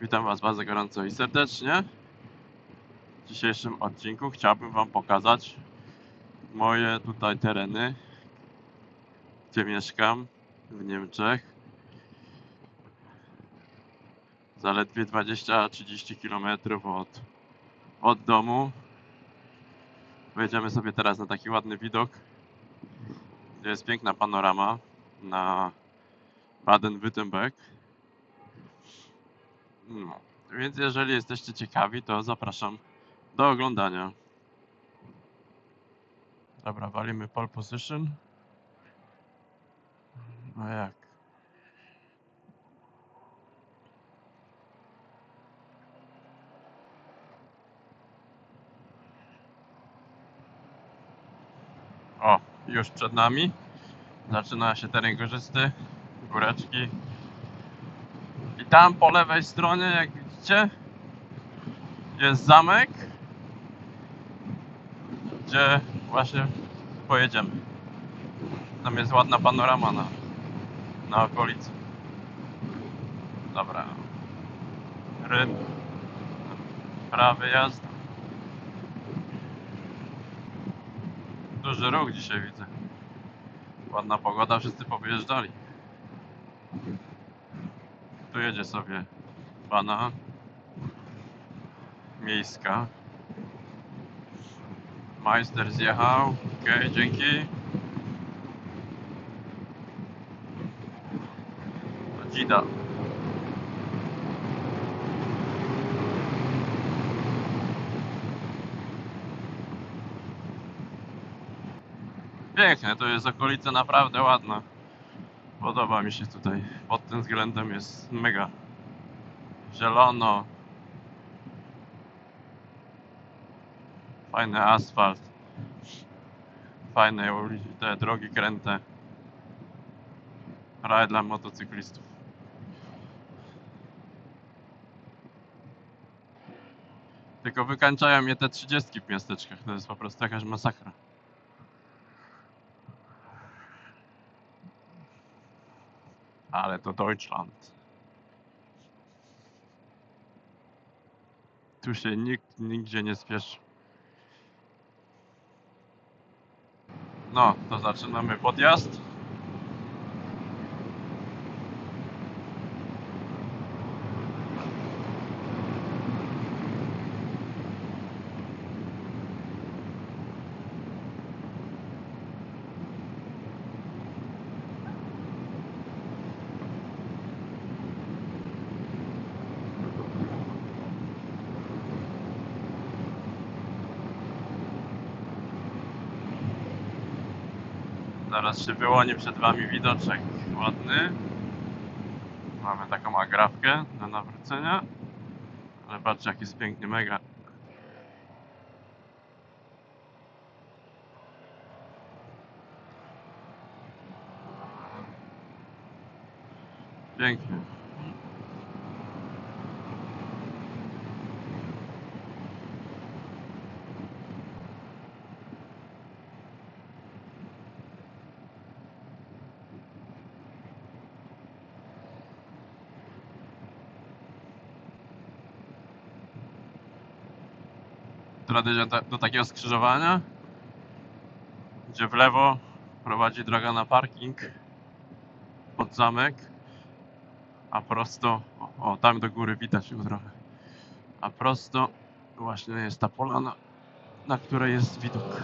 Witam Was bardzo gorąco i serdecznie. W dzisiejszym odcinku chciałbym Wam pokazać moje tutaj tereny, gdzie mieszkam w Niemczech. Zaledwie 20-30 km od, od domu. Wejdziemy sobie teraz na taki ładny widok, jest piękna panorama na Baden-Württemberg. No, więc jeżeli jesteście ciekawi, to zapraszam do oglądania. Dobra, walimy pole position. No jak? O, już przed nami. Zaczyna się teren górzysty, góreczki. Tam po lewej stronie, jak widzicie, jest zamek, gdzie właśnie pojedziemy. Tam jest ładna panorama na, na okolicy. Dobra. Ryn. Prawy jazda. Duży ruch dzisiaj widzę. Ładna pogoda, wszyscy powyjeżdżali. Tu jedzie sobie pana miejska. Majster zjechał. Okej, dzięki. To Dzida. Pięknie, to jest okolica naprawdę ładna. Podoba mi się tutaj. Pod tym względem jest mega. Zielono. Fajny asfalt. Fajne te drogi kręte. Raj dla motocyklistów. Tylko wykańczają mnie te 30 w miasteczkach. To jest po prostu jakaś masakra. Ale to Deutschland. Tu się nikt nigdzie nie spieszy. No, to zaczynamy podjazd. Zaraz się wyłoni przed Wami widoczek ładny. Mamy taką agrafkę do nawrócenia. Ale patrzcie, jaki jest piękny, mega. Pięknie. Teraz dojdzie do, do takiego skrzyżowania, gdzie w lewo prowadzi droga na parking pod zamek, a prosto, o, o tam do góry widać ją trochę, a prosto właśnie jest ta polana, na której jest widok.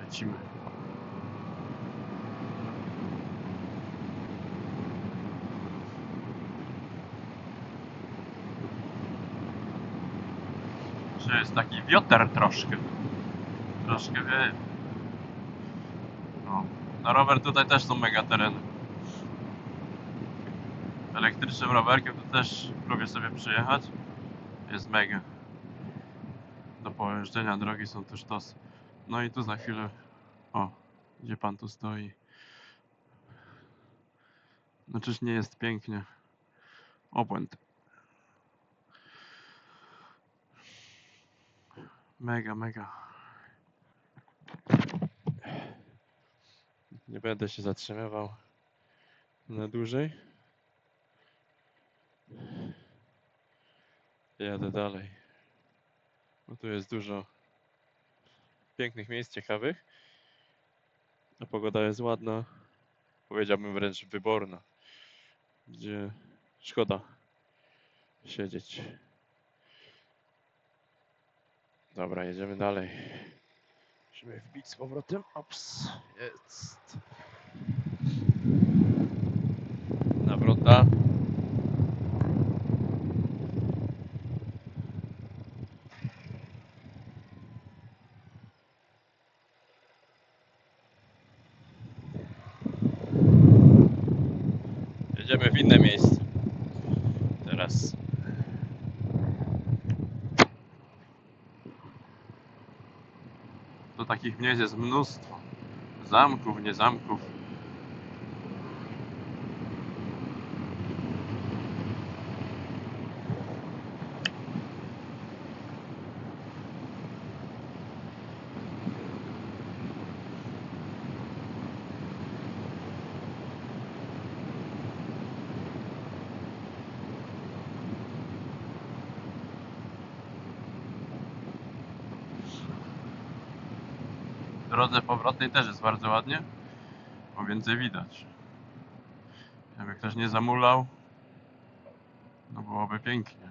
Lecimy. Że jest taki wioter troszkę. Troszkę wie. No. Na rower tutaj też są mega tereny. Elektrycznym rowerkiem to też lubię sobie przyjechać. Jest mega. Do pojeżdżenia drogi są tu sztosy. No i tu za chwilę. O, gdzie pan tu stoi? No czyż nie jest pięknie? Obłęd. Mega, mega. Nie będę się zatrzymywał na dłużej. Jadę dalej. Bo tu jest dużo pięknych miejsc, ciekawych. A pogoda jest ładna. Powiedziałbym wręcz wyborna. Gdzie szkoda siedzieć. Dobra, jedziemy dalej. Musimy wbić z powrotem. Ops, jest. Nawrota. Jedziemy w inne miejsce. Teraz. To takich miejsc jest mnóstwo. Zamków, nie zamków. Drodze powrotnej też jest bardzo ładnie, bo więcej widać. Jakby ktoś nie zamulał, no byłoby pięknie.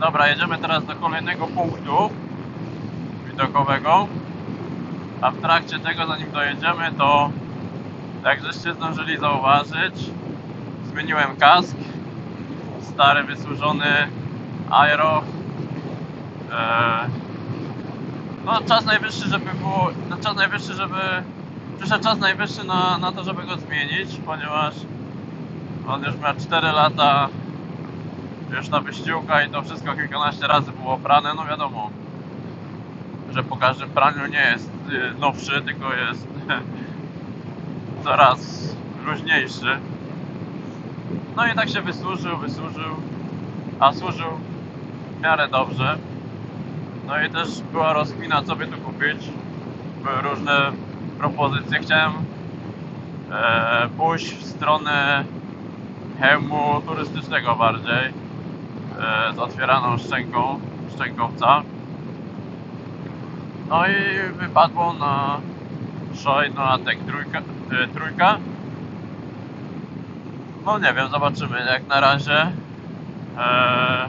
Dobra, jedziemy teraz do kolejnego punktu widokowego. A w trakcie tego, zanim dojedziemy, to jak żeście zdążyli zauważyć, zmieniłem kask. Stary, wysłużony Aero. Eee, no czas najwyższy, żeby było, no, czas najwyższy, żeby przyszedł czas najwyższy na, na to, żeby go zmienić, ponieważ on już ma 4 lata już na wyściółka i to wszystko kilkanaście razy było prane, no wiadomo, że po każdym praniu nie jest y, nowszy, tylko jest coraz luźniejszy. No i tak się wysłużył, wysłużył, a służył w miarę dobrze. No i też była rozkmina, co by tu kupić. Były różne propozycje. Chciałem e, pójść w stronę hełmu turystycznego bardziej z otwieraną szczęką, szczękowca. No i wypadło na Shoei no Atek trójka, e, trójka. No nie wiem, zobaczymy. Jak na razie e,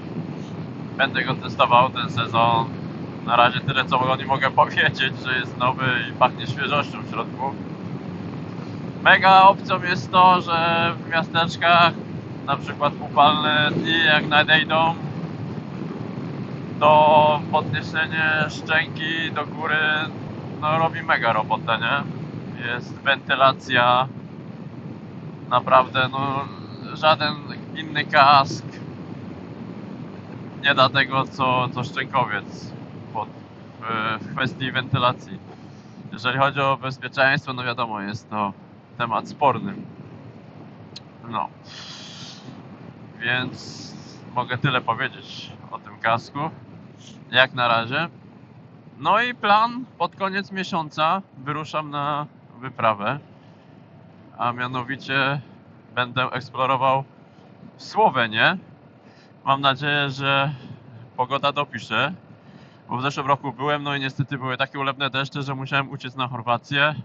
będę go testował ten sezon. Na razie tyle co nie mogę powiedzieć, że jest nowy i pachnie świeżością w środku. Mega opcją jest to, że w miasteczkach na przykład upalne dni jak nadejdą to podniesienie szczęki do góry no robi mega robotę, nie? Jest wentylacja naprawdę no żaden inny kask nie da tego co, co szczękowiec pod, w, w kwestii wentylacji. Jeżeli chodzi o bezpieczeństwo, no wiadomo, jest to temat sporny. No. Więc mogę tyle powiedzieć o tym kasku. Jak na razie. No i plan pod koniec miesiąca wyruszam na wyprawę. A mianowicie będę eksplorował Słowenię. Mam nadzieję, że pogoda dopisze. Bo w zeszłym roku byłem, no i niestety były takie ulewne deszcze, że musiałem uciec na Chorwację.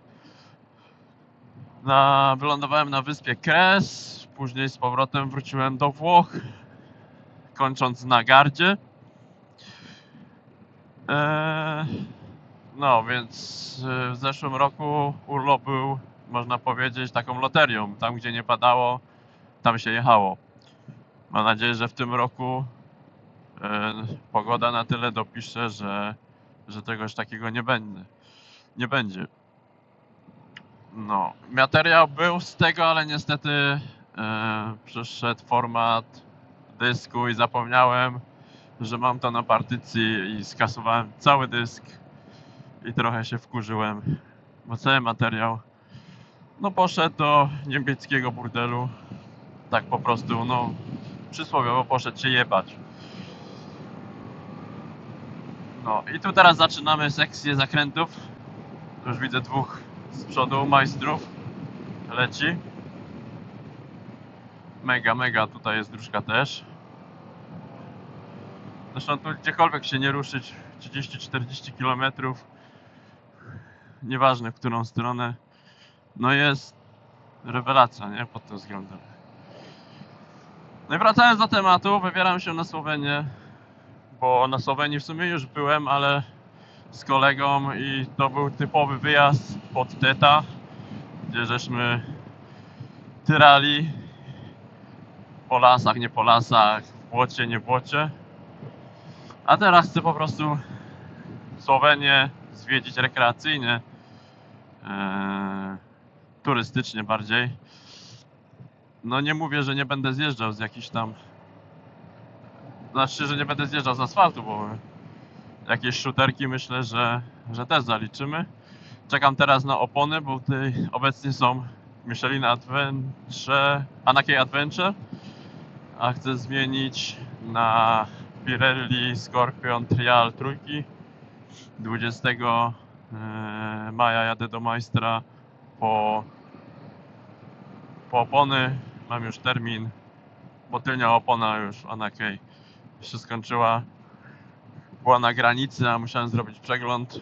Na, wylądowałem na wyspie Kres, później z powrotem wróciłem do Włoch, kończąc na gardzie. Eee, no, więc e, w zeszłym roku urlop był, można powiedzieć, taką loterią. Tam, gdzie nie padało, tam się jechało. Mam nadzieję, że w tym roku e, pogoda na tyle dopisze, że, że czegoś takiego nie będzie. Nie będzie. No, materiał był z tego, ale niestety e, przyszedł format dysku i zapomniałem, że mam to na partycji i skasowałem cały dysk i trochę się wkurzyłem, bo cały materiał no poszedł do niemieckiego burdelu tak po prostu, no przysłowiowo poszedł się jebać. No i tu teraz zaczynamy sekcję zakrętów. Już widzę dwóch z przodu majstrów. Leci. Mega, mega, tutaj jest dróżka też. Zresztą tu gdziekolwiek się nie ruszyć, 30-40 km, nieważne w którą stronę, no jest rewelacja, nie? Pod tym względem. No i wracając do tematu, wybieram się na Słowenię, bo na Słowenii w sumie już byłem, ale z kolegą i to był typowy wyjazd pod Teta, gdzie żeśmy tyrali po lasach, nie po lasach, w błocie, nie w błocie. A teraz chcę po prostu Słowenię zwiedzić rekreacyjnie, eee, turystycznie bardziej. No nie mówię, że nie będę zjeżdżał z jakichś tam. Znaczy, że nie będę zjeżdżał z asfaltu, bo jakieś shooterki myślę, że, że też zaliczymy. Czekam teraz na opony, bo tutaj obecnie są Michelin Adventure, Anakei Adventure, a chcę zmienić na Pirelli Scorpion Trial trójki. 20 e, maja jadę do majstra po, po opony. Mam już termin, bo tylnia opona już Anakei się skończyła. Była na granicy, a musiałem zrobić przegląd.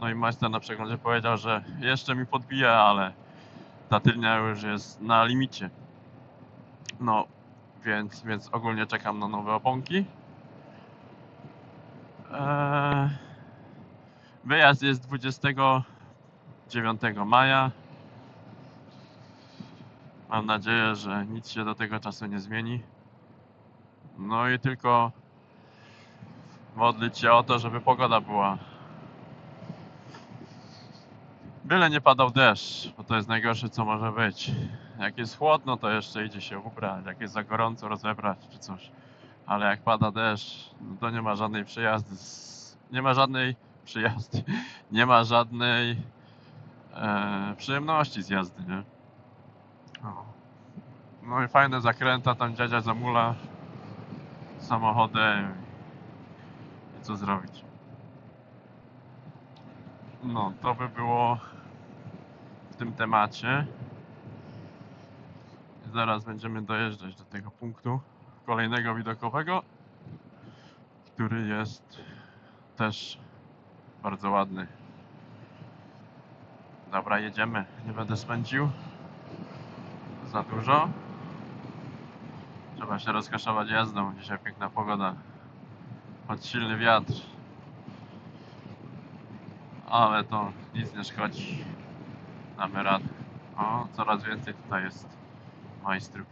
No i majster na przeglądzie powiedział, że jeszcze mi podbija, ale ta tylnia już jest na limicie. No, więc, więc ogólnie czekam na nowe oponki. Eee, wyjazd jest 29 maja. Mam nadzieję, że nic się do tego czasu nie zmieni. No i tylko modlić się o to, żeby pogoda była. Byle nie padał deszcz, bo to jest najgorsze co może być. Jak jest chłodno, to jeszcze idzie się ubrać, jak jest za gorąco rozebrać czy coś. Ale jak pada deszcz, no to nie ma żadnej przyjazdy. Nie ma żadnej przyjazdy. Nie ma żadnej e, przyjemności z jazdy, nie? O. No i fajne zakręta, tam dziadzia zamula samochodem i co zrobić. No, to by było tym temacie. Zaraz będziemy dojeżdżać do tego punktu kolejnego widokowego, który jest też bardzo ładny. Dobra, jedziemy. Nie będę spędził za dużo. Trzeba się rozkoszować jazdą. Dzisiaj piękna pogoda. Choć silny wiatr. Ale to nic nie szkodzi. Damy radę. O, coraz więcej tutaj jest majstrów.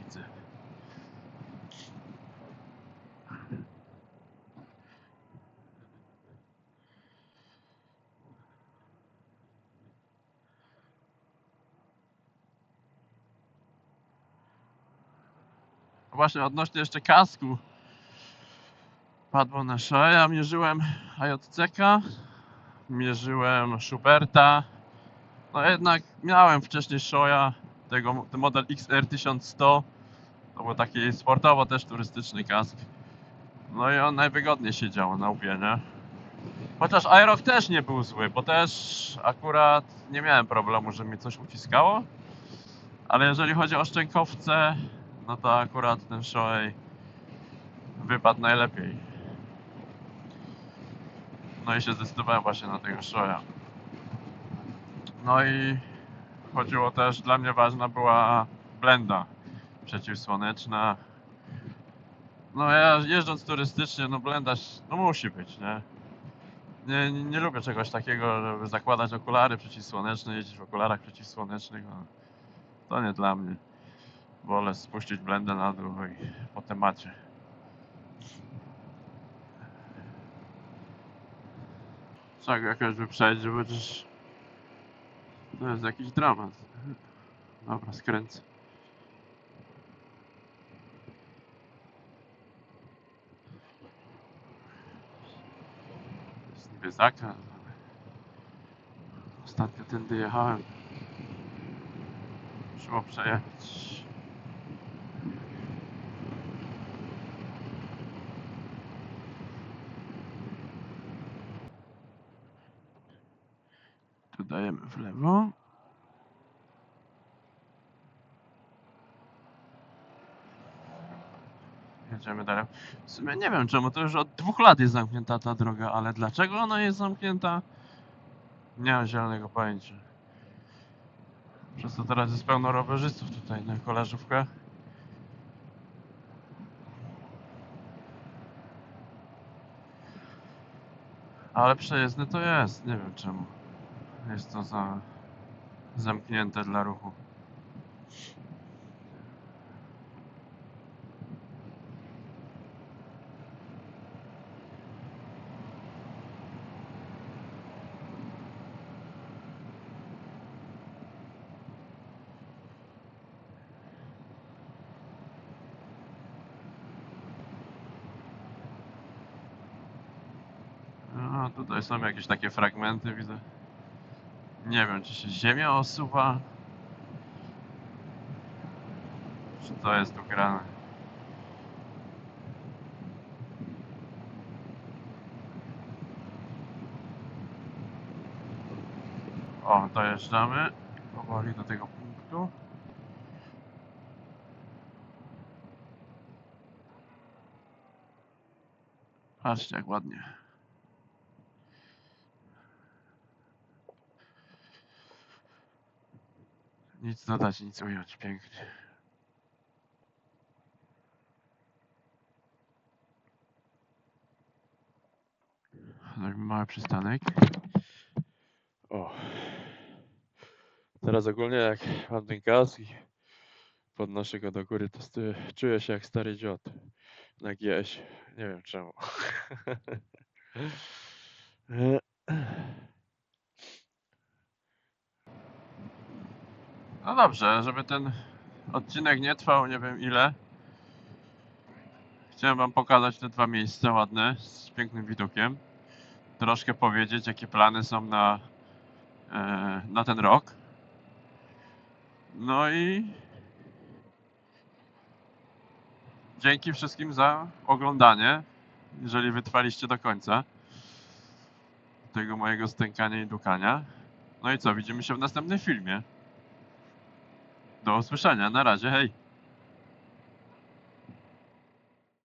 Właśnie odnośnie jeszcze kasku. Padło na szale. Ja mierzyłem AJCK, mierzyłem Schuberta. No jednak miałem wcześniej Shoya, tego ten model XR1100. To był taki sportowo też turystyczny kask. No i on najwygodniej siedział na łbie, nie? Chociaż Aeroch też nie był zły, bo też akurat nie miałem problemu, że mi coś uciskało. Ale jeżeli chodzi o szczękowce, no to akurat ten Shoei wypadł najlepiej. No i się zdecydowałem właśnie na tego Shoya. No i chodziło też, dla mnie ważna była blenda przeciwsłoneczna. No ja jeżdżąc turystycznie, no blenda no musi być, nie? Nie, nie, nie lubię czegoś takiego, żeby zakładać okulary przeciwsłoneczne, jeździć w okularach przeciwsłonecznych. No, to nie dla mnie. Wolę spuścić blendę na dół i po temacie. Tak, jakaś wyprzedzi, bo też to jest jakiś dramat. Dobra, skręcę. Jest niby ale ostatnio tędy jechałem. Trzeba przejechać. Tu dajemy w lewo. Jedziemy dalej. W sumie nie wiem czemu, to już od dwóch lat jest zamknięta ta droga, ale dlaczego ona jest zamknięta? Nie mam zielonego pojęcia. Przez to teraz jest pełno rowerzystów tutaj na kolażówkach. Ale przejezdny to jest, nie wiem czemu. Jest to za zamknięte dla ruchu. Tutaj są jakieś takie fragmenty, widzę. Nie wiem, czy się ziemia osuwa. Czy to jest tu grane? O, dojeżdżamy powoli do tego punktu. Patrzcie, jak ładnie. Nic dodać, nic ująć, pięknie. Zrobimy mały przystanek. O. Teraz ogólnie jak mam ten gaz i podnoszę go do góry, to czuję się jak stary dziot na. Nie wiem czemu. No dobrze, żeby ten odcinek nie trwał nie wiem ile. Chciałem wam pokazać te dwa miejsca ładne, z pięknym widokiem. Troszkę powiedzieć, jakie plany są na, e, na ten rok. No i dzięki wszystkim za oglądanie, jeżeli wytrwaliście do końca tego mojego stękania i dukania. No i co, widzimy się w następnym filmie. Do usłyszenia, na razie, hej!